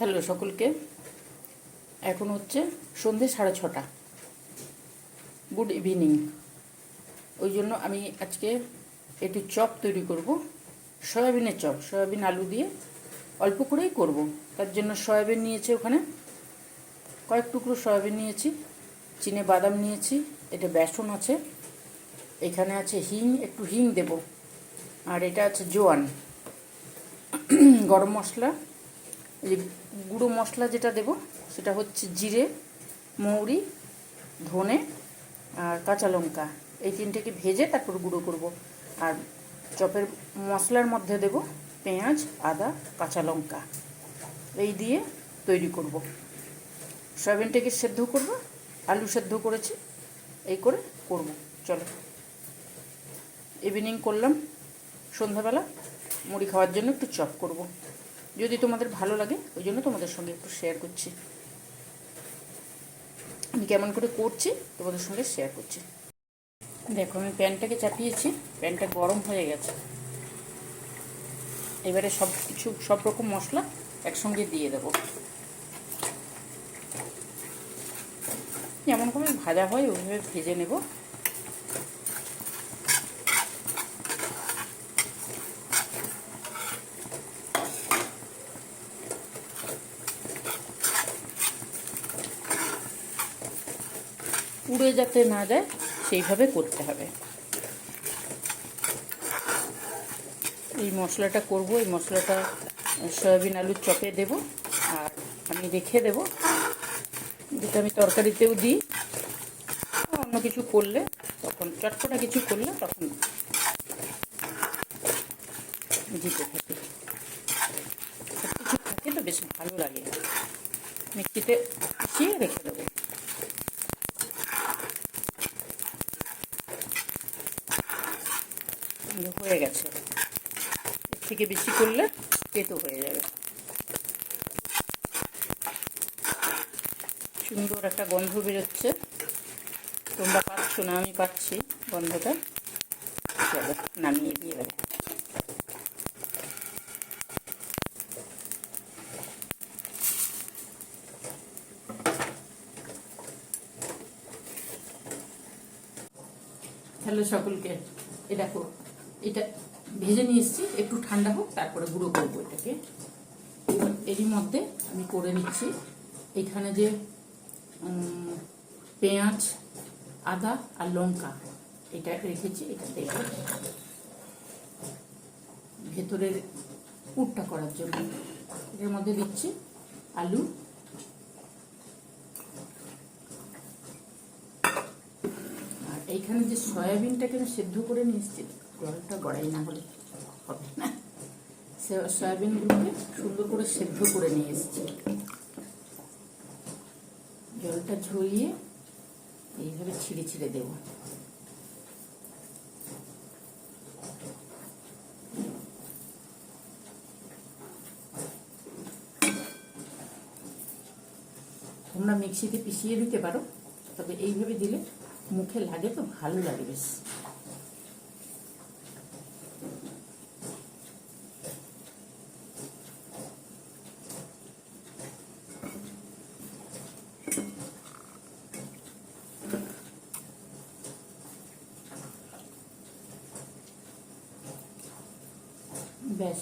Hello সকলকে। এখন হচ্ছে সন্ধে সাড়ে ছটা। গুড ইভিনিং ওই জন্য আমি আজকে একটু চপ তৈরি করব। সয়াবিনের চপ, সয়াবিন আলু দিয়ে অল্প করেই করব। তার জন্য সয়াবিন নিয়েছি ওখানে। কয়েক টুকরো সয়াবিন নিয়েছি, চিনে বাদাম নিয়েছি, এটা বেসন আছে। এখানে আছে হিং, একটু হিং দেব। আর এটা আছে জোয়ান। গরম মশলা এই গুঁড়ো মশলা যেটা দেব, সেটা হচ্ছে জিরে, মৌরি, ধনে আর কাঁচা লঙ্কা। এই তিনটেকে ভেজে তারপর গুঁড়ো করব। আর চপের মশলার মধ্যে দেব পেঁয়াজ, আদা, কাঁচা লঙ্কা। এই দিয়ে তৈরি করব। সয়াবিনটাকে সেদ্ধ করব, আলু সেদ্ধ করেছি, এই করে করব। চলো। ইভিনিং করলাম। সন্ধ্যাবেলা মুড়ি খাওয়ার জন্য একটু চপ করব। যদি তোমাদের ভালো লাগে, ওই জন্য তোমাদের সঙ্গে একটু শেয়ার করছি। আমি কেমন করে করছি, তোমাদের সঙ্গে শেয়ার করছি। দেখো, আমি প্যানটাকে চাপিয়েছি, প্যানটা গরম হয়ে গেছে। এবারে সব কিছু, সব রকম মশলা একসঙ্গে দিয়ে দেব। যেমনভাবে ভাজা হয়, ওইভাবে ভেজে নেব। পুড়ে যাতে না যায়, সেইভাবে করতে হবে। এই মশলাটা করব, এই মশলাটা সয়াবিন আলুর চপে দেব, আর আমি রেখে দেব। যেটা আমি তরকারিতেও দিই। অন্য কিছু করলে, তখন চটপটা কিছু করলে তখন দিতে থাকি। সব কিছু থাকে তো বেশ ভালো লাগে। মিক্সিতে পিষিয়ে রেখে দেবো হয়ে গেছে এর থেকে বেশি করলে তেতো হয়ে যাবে। সুন্দর একটা গন্ধ বেরোচ্ছে। তোমরা পাচ্ছ না, আমি পাচ্ছি গন্ধটা। চলো, নামিয়ে দিয়ে দেবে। হ্যালো সকলকে, এ দেখো, এটা ভেজে নিয়ে এসেছি একটু ঠান্ডা হোক, তারপরে গুঁড়ো করব এটাকে। এরই মধ্যে আমি করে নিচ্ছি। এখানে যে পেঁয়াজ, আদা আর লঙ্কা, এটা রেখেছি, এটা দেব। ভেতরের পুরটা করার জন্য। এর মধ্যে দিচ্ছি আলু। আর এইখানে যে সয়াবিনটাকে আমি সেদ্ধ করে নিয়ে এসেছি জলটা গড়াই না হলে হবে না। সয়াবিনগুলোকে সুন্দর করে সেদ্ধ করে নিয়ে এসেছি। জলটা ঝরিয়ে এইভাবে ছিঁড়ে ছিঁড়ে দেব। তোমরা মিক্সিতে পিষিয়ে দিতে পারো, তবে এইভাবে দিলে মুখে লাগে তো ভালো লাগে বেশ।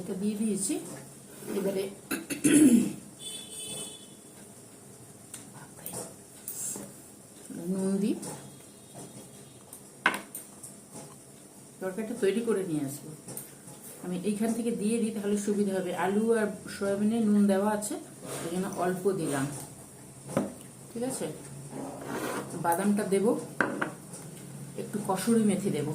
এটা দিয়ে দিয়েছি। এবারে নুন দিই তরকারিটা তৈরি করে নিয়ে আসব। আমি এইখান থেকে দিয়ে দিই, তাহলে সুবিধা হবে। আলু আর সয়াবিনে নুন দেওয়া আছে ওই জন্য অল্প দিলাম। ঠিক আছে? বাদামটা দেব, একটু কসুরি মেথি দেবো।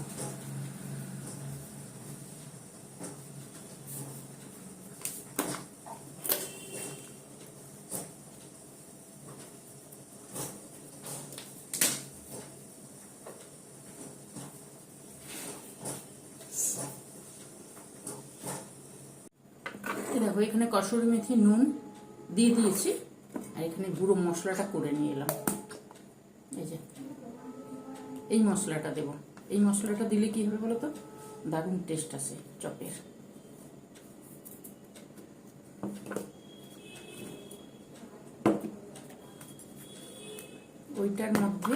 কসুরি মেথি, নুন দিয়ে দিয়েছি। আর এখানে গুঁড়ো মশলাটা করে নিয়ে এলাম। এই যে, এই মশলাটা দেব। এই মশলাটা দিলে কী হবে বলো তো দারুণ টেস্ট আছে চপের। ওইটার মধ্যে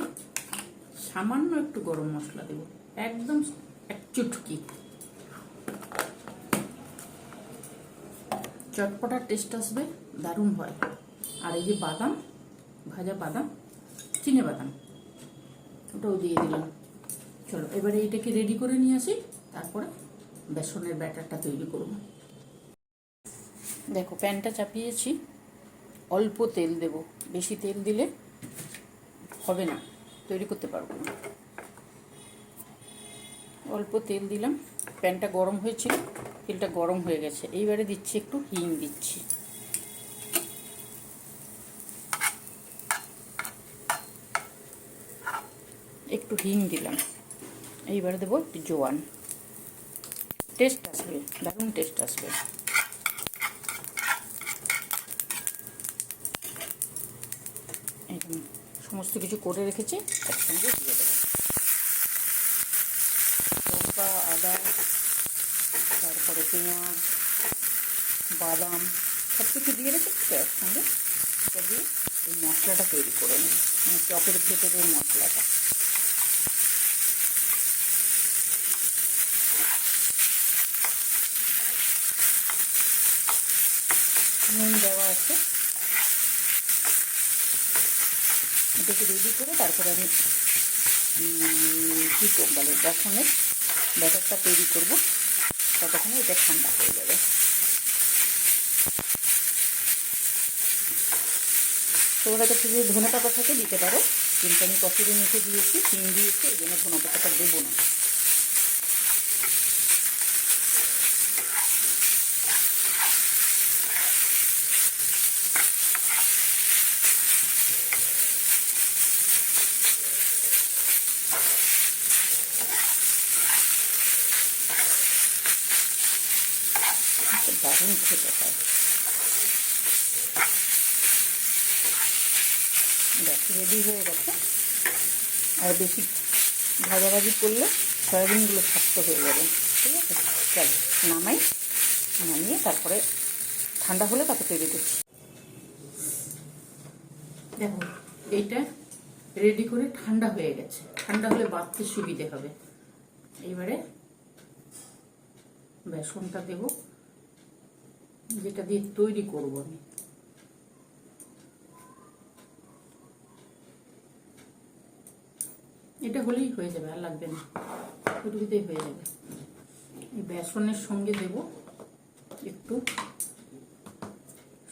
সামান্য একটু গরম মশলা দেব। একদম এক চুটকি। চটপটার টেস্ট আসবে, দারুণ হয়। আর এই যে বাদাম, ভাজা বাদাম, চিনে বাদাম, ওটাও দিয়ে দিলাম। চলো, এবারে এটাকে রেডি করে নিয়ে আসি, তারপরে বেসনের ব্যাটারটা তৈরি করব। দেখো, প্যানটা চাপিয়েছি, অল্প তেল দেব। বেশি তেল দিলে হবে না, তৈরি করতে পারব না। অল্প তেল দিলাম। প্যানটা গরম হয়েছিল, তেলটা গরম হয়ে গেছে। এইবারে দিচ্ছি একটু হিং দিচ্ছি। একটু হিং দিলাম। এইবারে দেবো একটু জোয়ান। টেস্ট আসবে, দারুণ টেস্ট আসবে। সমস্ত কিছু করে রেখেছি, একসঙ্গে দিয়ে দেবো লঙ্কা আদা, তারপরে পেঁয়াজ, বাদাম সব কিছু দিয়ে রেখেছি তো একসঙ্গে এটা দিয়ে এই মশলাটা তৈরি করে নিই। মানে চপের ভেতরের মশলাটা। নুন দেওয়া আছে। এটাকে রেডি করে তারপরে আমি কী বলে? বেসনের ব্যাটারটা তৈরি করব, ততক্ষণে এটা ঠান্ডা হয়ে যাবে। তোমরা কাছে যদি ধনে পাতা থাকে দিতে পারো, কিন্তু আমি কফি মেখে দিয়েছি চিন দিয়েছি, এই জন্য ধনে পাতাটা দেবো না একটা দারুণ খেতে হয় ব্যাস রেডি হয়ে গেছে। আর বেশি ভাজাভাজি করলে সয়াবিনগুলো শক্ত হয়ে যাবে। ঠিক আছে? চলো, নামাই, নামিয়ে তারপরে ঠান্ডা হলে তাকে তৈরি করছি। দেখো, এইটা রেডি করে ঠান্ডা হয়ে গেছে। ঠান্ডা হলে বাড়তে সুবিধে হবে। এইবারে বেসনটা দেব, যেটা দিয়ে তৈরি করব আমি। এটা হলেই হয়ে যাবে, আর লাগবে না। এটুকুতেই হয়ে যাবে। এই বেসনের সঙ্গে দেব একটু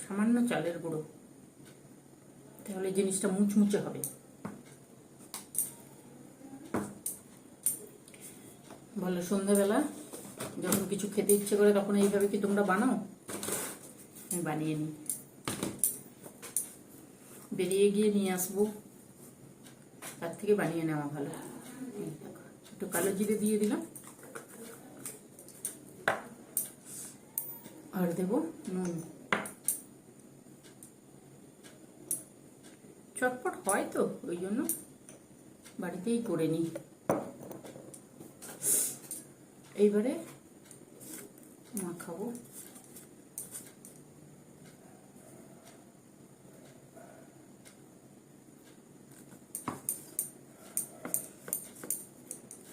সামান্য চালের গুঁড়ো। তাহলে জিনিসটা মুচমুচে হবে। বলো সন্ধ্যাবেলা যখন কিছু খেতে ইচ্ছে করে, তখন এইভাবে কি তোমরা বানাও? আমি বানিয়ে নিই। বেরিয়ে গিয়ে নিয়ে আসব। তার থেকে বানিয়ে নেওয়া ভালো। একটু কালো জিরে দিয়ে দিলাম। আর দেব নুন। চটপট হয় তো, ওই জন্য বাড়িতেই করে নিই। এইবারে মাখাবো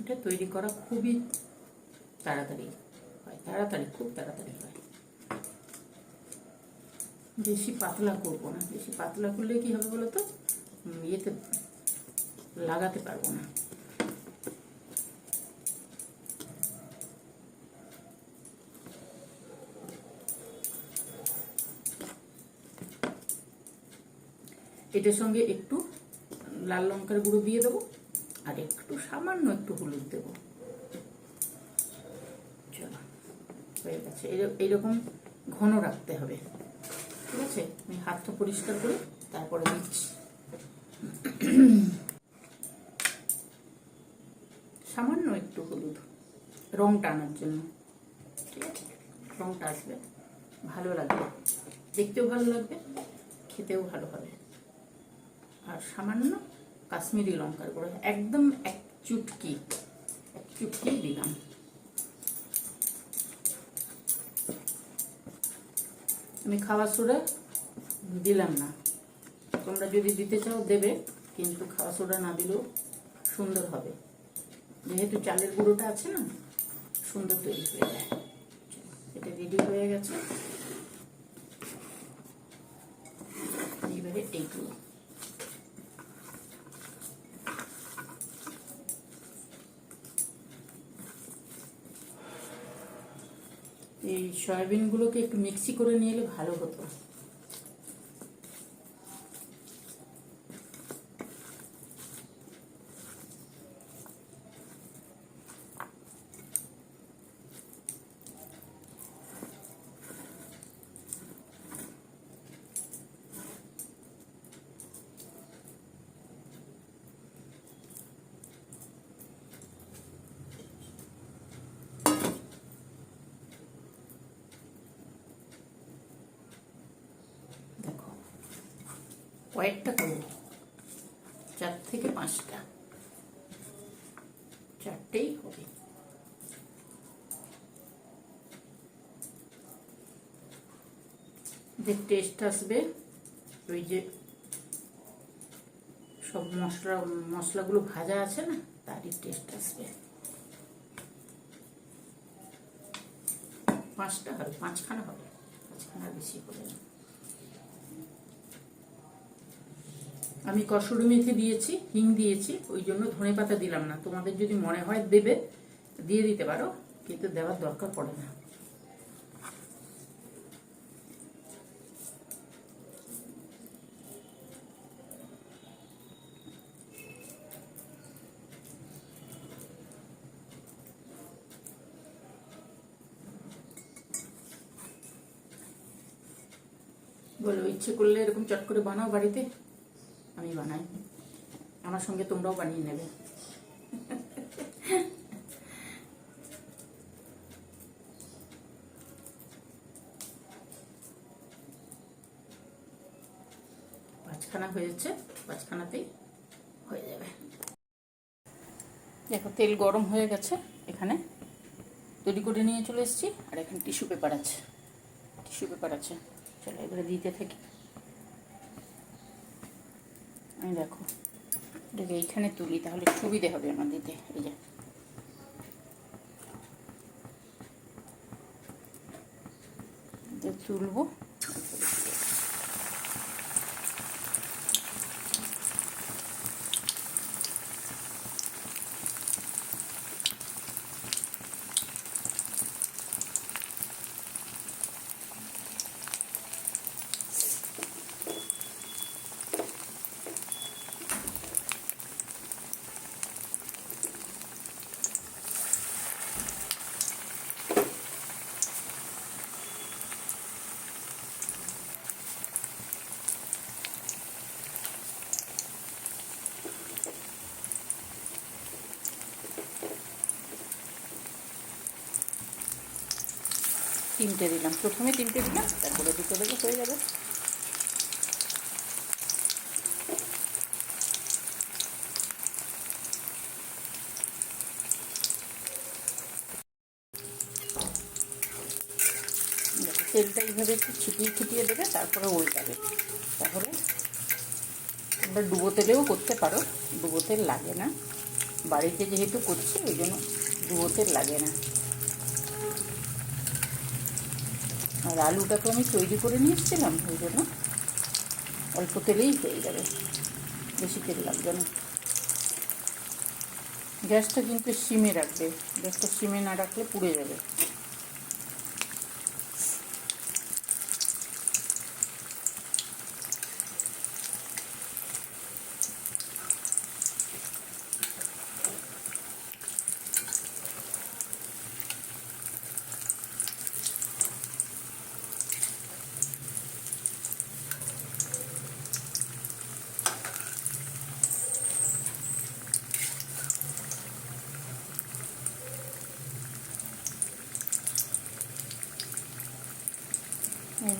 এটা তৈরি করা খুবই তাড়াতাড়ি হয়, তাড়াতাড়ি, খুব তাড়াতাড়ি হয়। বেশি পাতলা করব না, বেশি পাতলা করলে কি হবে বলো তো ইয়েতে লাগাতে পারব না। এটার সঙ্গে একটু লাল লঙ্কার গুঁড়ো দিয়ে দেবো। আর একটু সামান্য একটু হলুদ দেবো। চলো, হয়ে গেছে। এইরকম ঘন রাখতে হবে। ঠিক আছে? আমি হাতটা পরিষ্কার করে তারপরে দিচ্ছি। সামান্য একটু হলুদ। রং টানার জন্য। ঠিক আছে? রংটা আসবে। ভালো লাগবে। দেখতেও ভালো লাগবে, খেতেও ভালো হবে। আর সামান্য কাশ্মীরি লঙ্কার গুঁড়ো, একদম এক চুটকি এক চুটকি দিলাম। আমি খাওয়া সুরে দিলাম না। তোমরা যদি দিতে চাও, দেবে, কিন্তু খাওয়া সোডা না দিলেও সুন্দর হবে। যেহেতু চালের গুঁড়োটা আছে না, সুন্দর তৈরি হয়ে যায়। এটা রেডি হয়ে গেছে। এবারে এইগুলো। এই সয়াবিনগুলোকে একটু মিক্সি করে নিয়ে এলে ভালো হতো দেখো কয়েকটা করব। চার থেকে পাঁচটা। চারটেই হবে। যে টেস্ট আসবে, ওই যে সব মশলা, মশলাগুলো ভাজা আছে না, তারই টেস্ট আসবে। পাঁচটা হবে, পাঁচখানা হবে, পাঁচখানা বেশি হবে না। আমি কসুরি মেথি দিয়েছি, হিং দিয়েছি, ওই জন্য ধনে পাতা দিলাম না। তোমাদের যদি মনে হয় দেবে, দিয়ে দিতে পারো, কিন্তু দেওয়ার দরকার পড়ে না। বলো, ইচ্ছে করলে এরকম চট করে বানাও বাড়িতে। বানাই আমার সঙ্গে তোমরাও বানিয়ে নেবে। পাঁচখানা হয়েছে, পাঁচখানাতেই হয়ে যাবে। দেখো, তেল গরম হয়ে গেছে এখানে। তৈরি করে নিয়ে চলে এসেছি। আর এখানে টিস্যু পেপার আছে। টিস্যু পেপার আছে। চলো, এবারে দিতে থাকি। দেখো। এটাকে এইখানে তুলি তাহলে সুবিধে হবে আমার দিতে। এই যে। তুলবো। তিনটে দিলাম। প্রথমে তিনটে দিলাম, তারপরে দুটো দেবো, হয়ে যাবে। তেলটা এইভাবে একটু ছিটিয়ে ছিটিয়ে দেবে, তারপরে উল্টাবে। তাহলে তোমরা ডুবো তেলেও করতে পারো, ডুবো তেল লাগে না। বাড়িতে যেহেতু করছি, ওই জন্য ডুবো তেল লাগে না। আর আলুটা তো আমি তৈরি করে নিয়েছিলাম, ওই জন্য অল্প তেলেই হয়ে যাবে। বেশি তেল লাগবে না। গ্যাসটা কিন্তু সিমে রাখবে। গ্যাসটা সিমে না রাখলে পুড়ে যাবে।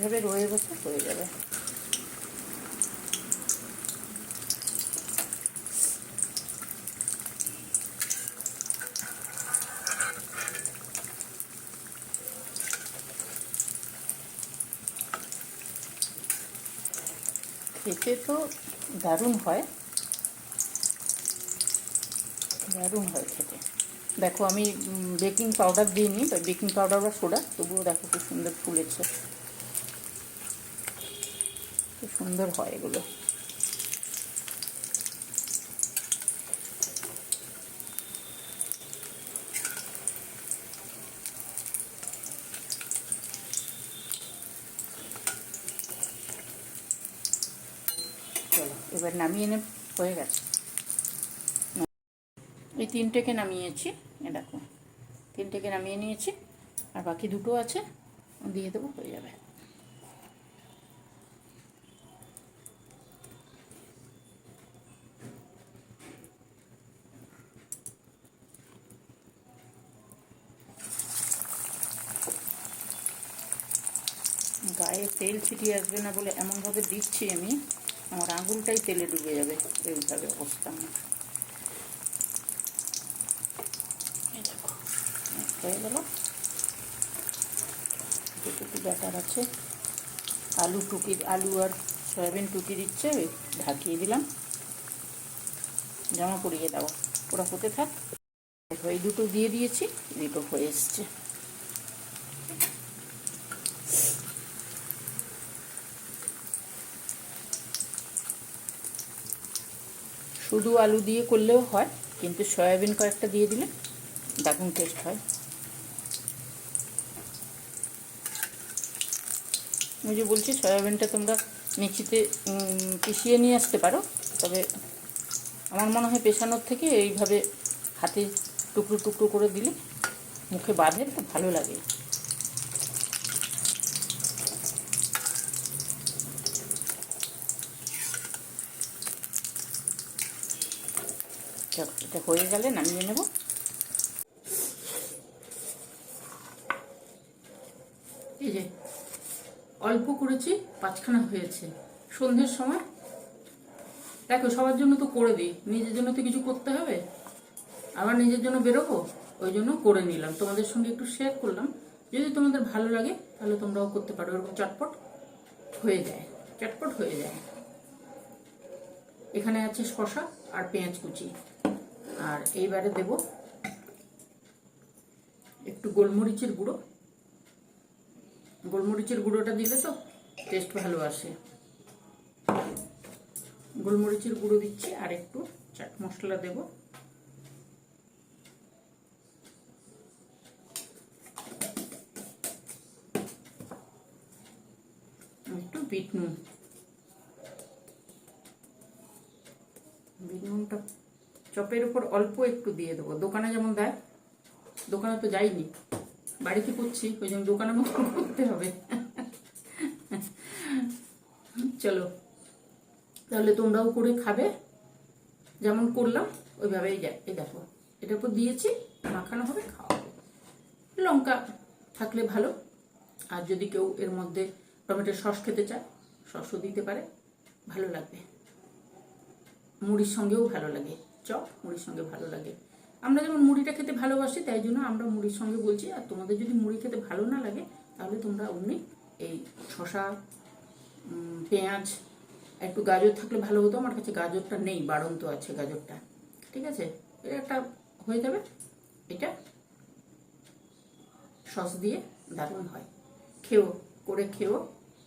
এইভাবে রয়ে বসে হয়ে যাবে। খেতে তো দারুণ হয়। দারুণ হয় খেতে। দেখো, আমি বেকিং পাউডার দিইনি বেকিং পাউডার বা সোডা তবুও দেখো খুব সুন্দর ফুলেছে। সুন্দর হয় এগুলো। এবার নামিয়ে নে, হয়ে গেছে। এই তিনটেকে নামিয়েছি, এ দেখো। তিনটেকে নামিয়ে নিয়েছি, আর বাকি দুটো আছে, দিয়ে দেবো, হয়ে যাবে। গায়ে তেল ছিটিয়ে আসবে না বলে এমনভাবে দিচ্ছি আমি আমার আঙুলটাই তেলে ডুবে যাবে এইভাবে অবস্থা আমার। হয়ে গেল। যেটুকু ব্যাটার আছে। আলু টুকি আলু আর সয়াবিন টুকি দিচ্ছে ঢাকিয়ে দিলাম। জামা পরিয়ে দাও। ওরা হতে থাক? এই দুটো দিয়ে দিয়েছি দুটো হয়ে এসছে। শুধু আলু দিয়ে করলেও হয়, কিন্তু সয়াবিন কয়েকটা দিয়ে দিলে দারুণ টেস্ট হয়। আমি যে বলছি, সয়াবিনটা তোমরা মিক্সিতে পিষিয়ে নিয়ে আসতে পারো, তবে আমার মনে হয় পেশানোর থেকে এইভাবে হাতে টুকরো টুকরো করে দিলে মুখে বাঁধে তো ভালো লাগে। এটা হয়ে গেলে নামিয়ে নেব। এই যে, অল্প করেছি, পাঁচখানা হয়েছে। সন্ধ্যের সময়। দেখো, সবার জন্য তো করে দিই। নিজের জন্য তো কিছু করতে হবে। আবার নিজের জন্য বেরোবো, ওই জন্য করে নিলাম। তোমাদের সঙ্গে একটু শেয়ার করলাম। যদি তোমাদের ভালো লাগে, তাহলে তোমরাও করতে পারো। এরকম চটপট হয়ে যায়। চটপট হয়ে যায়। এখানে আছে শশা আর পেঁয়াজ কুচি। আর এইবারে দেব একটু গোলমরিচের গুঁড়ো। গোলমরিচের গুঁড়োটা দিলে তো টেস্ট ভালো আসে। গোলমরিচের গুঁড়ো দিচ্ছি, আর একটু চাট মশলা দেব। একটু বিট নুন। বিট নুনটা চপের উপর অল্প একটু দিয়ে দেবো। দোকানে যেমন দেয়, দোকানে তো যাইনি। বাড়িতে করছি? ওই জন্য দোকানের মতো করতে হবে। চলো, তাহলে তোমরাও করে খাবে। যেমন করলাম, ওইভাবেই যায়। এই দেখো, এটার উপর দিয়েছি, মাখানো হবে, খাওয়া হবে। লঙ্কা থাকলে ভালো। আর যদি কেউ এর মধ্যে টমেটো সস খেতে চায়, সসও দিতে পারে। ভালো লাগবে। মুড়ির সঙ্গেও ভালো লাগে। চপ, মুড়ির সঙ্গে ভালো লাগে। আমরা যেমন মুড়িটা খেতে ভালোবাসি, তাই জন্য আমরা মুড়ির সঙ্গে বলছি, আর তোমাদের যদি মুড়ি খেতে ভালো না লাগে, তাহলে তোমরা অমনি এই শশা পেঁয়াজ, একটু গাজর থাকলে ভালো হতো। আমার কাছে গাজরটা নেই, বাড়ন্ত আছে গাজরটা। ঠিক আছে? এটা একটা হয়ে যাবে। এটা সস দিয়ে দারুণ হয়। খেও, করে খেও,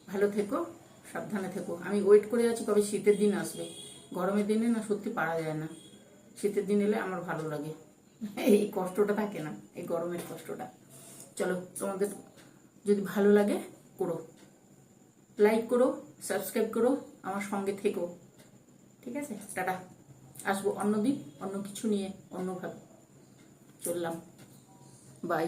ভালো থেকো, সাবধানে থেকো। আমি ওয়েট করে আছি, কবে শীতের দিন আসবে। গরমের দিনে না সত্যি পারা যায় না। শীতের দিন এলে আমার ভালো লাগে। এই কষ্টটা থাকে না, এই গরমের কষ্টটা। চলো, তোমাদের যদি ভালো লাগে, করো। লাইক করো সাবস্ক্রাইব করো, আমার সঙ্গে থেকো। ঠিক আছে? টাটা। আসব অন্য দিন, অন্য কিছু নিয়ে, অন্যভাবে। চললাম। বাই